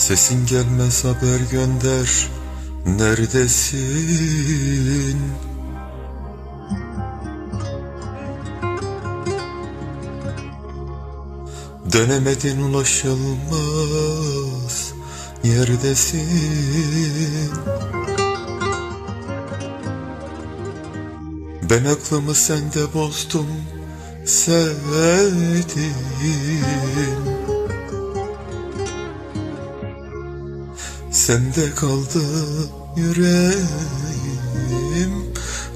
Sesin gelmez haber gönder. Neredesin? Dönemedin ulaşılmaz. Yerdesin Ben aklımı sende bozdum sevdim Sende kaldı yüreğim.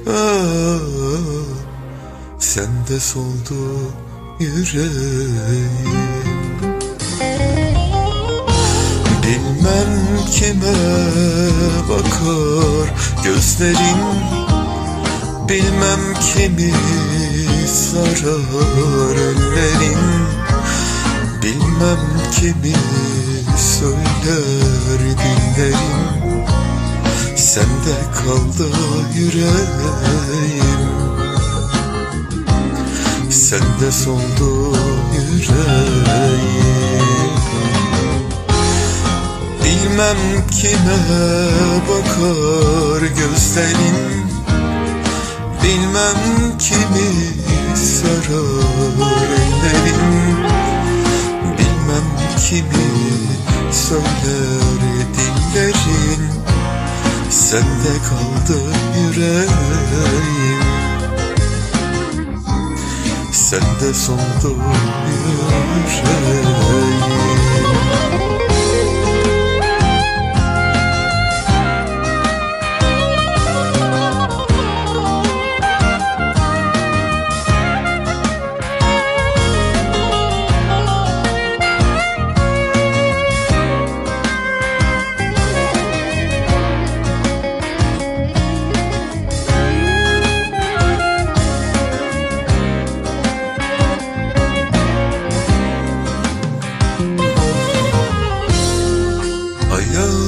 Ah, Sende soldu yüreğim. Bilmem kime bakar gözlerin. Bilmem kimi sarar ellerin. Bilmem kimi söyler dillerin Sende kaldı yüreğim. Sende soldu yüreğim. Bilmem kime bakar gözlerin. Bilmem kimi sarar ellerin. Bilmem kimi söyler dillerin Sende kaldı yüreğim. Sende soldu yüreğim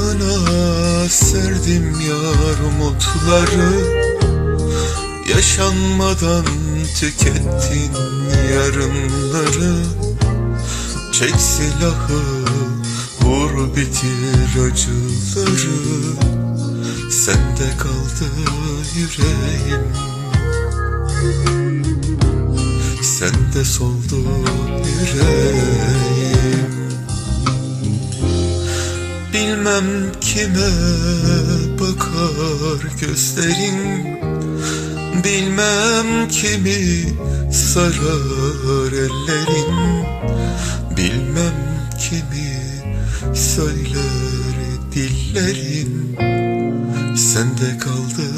Ayağına serdim yar umutları. Yaşanmadan tükettin yarınları. Çek silahı vur bitir acıları. Sende kaldı yüreğim. Sende soldu yüreğim Bilmem kime bakar gözlerin. Bilmem kimi sarar ellerin. Bilmem kimi söyler dillerin. Sende kaldı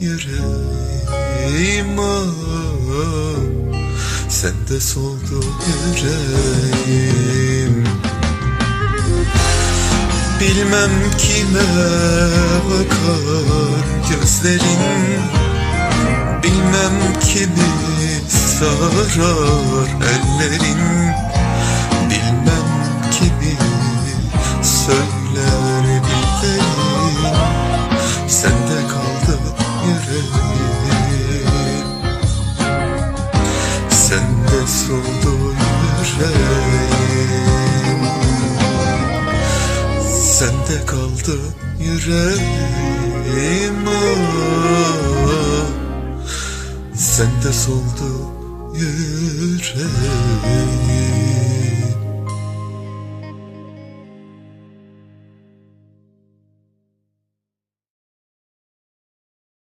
yüreğim ah. Sende soldu yüreğim Bilmem kime bakar gözlerin. Bilmem kimi sarar ellerin kaldı yüreğim ah. Sende soldu yüreğim